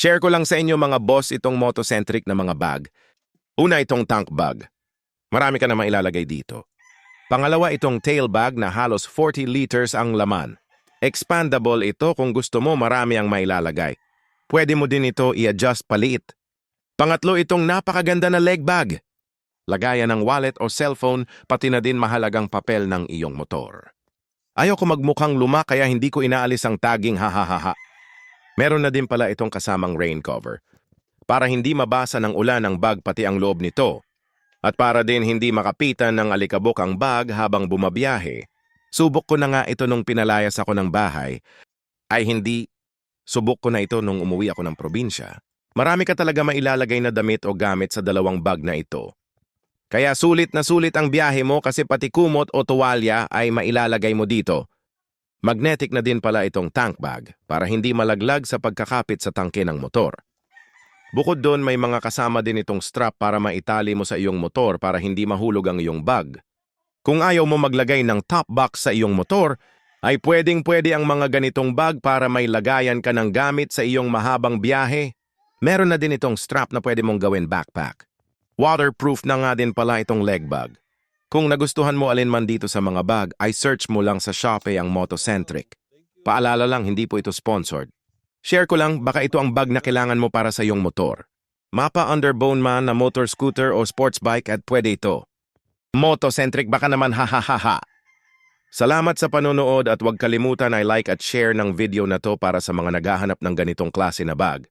Share ko lang sa inyo mga boss itong motocentric na mga bag. Una itong tank bag. Marami ka na mailalagay dito. Pangalawa itong tail bag na halos 40 liters ang laman. Expandable ito kung gusto mo marami ang mailalagay. Pwede mo din ito i-adjust paliit. Pangatlo itong napakaganda na leg bag. Lagayan ng wallet o cellphone pati na din mahalagang papel ng iyong motor. Ayoko magmukhang luma kaya hindi ko inaalis ang tagging hahaha. Meron na din pala itong kasamang rain cover. Para hindi mabasa ng ulan ang bag pati ang loob nito. At para din hindi makapitan ng alikabok ang bag habang bumabiyahe. Subok ko na nga ito nung pinalayas ako ng bahay. Ay hindi, subok ko na ito nung umuwi ako ng probinsya. Marami ka talaga mailalagay na damit o gamit sa dalawang bag na ito. Kaya sulit na sulit ang biyahe mo kasi pati kumot o tuwalya ay mailalagay mo dito. Magnetic na din pala itong tank bag para hindi malaglag sa pagkakapit sa tangke ng motor. Bukod doon may mga kasama din itong strap para maitali mo sa iyong motor para hindi mahulog ang iyong bag. Kung ayaw mo maglagay ng top box sa iyong motor, ay pwedeng pwede ang mga ganitong bag para may lagayan ka ng gamit sa iyong mahabang biyahe. Meron na din itong strap na pwede mong gawin backpack. Waterproof na nga din pala itong leg bag. Kung nagustuhan mo alin man dito sa mga bag, ay search mo lang sa Shopee ang Motocentric. Paalala lang, hindi po ito sponsored. Share ko lang, baka ito ang bag na kailangan mo para sa iyong motor. Mapa underbone man na motor scooter o sports bike at pwede ito. Motocentric baka naman ha ha ha ha. Salamat sa panonood at huwag kalimutan ay like at share ng video na to para sa mga naghahanap ng ganitong klase na bag.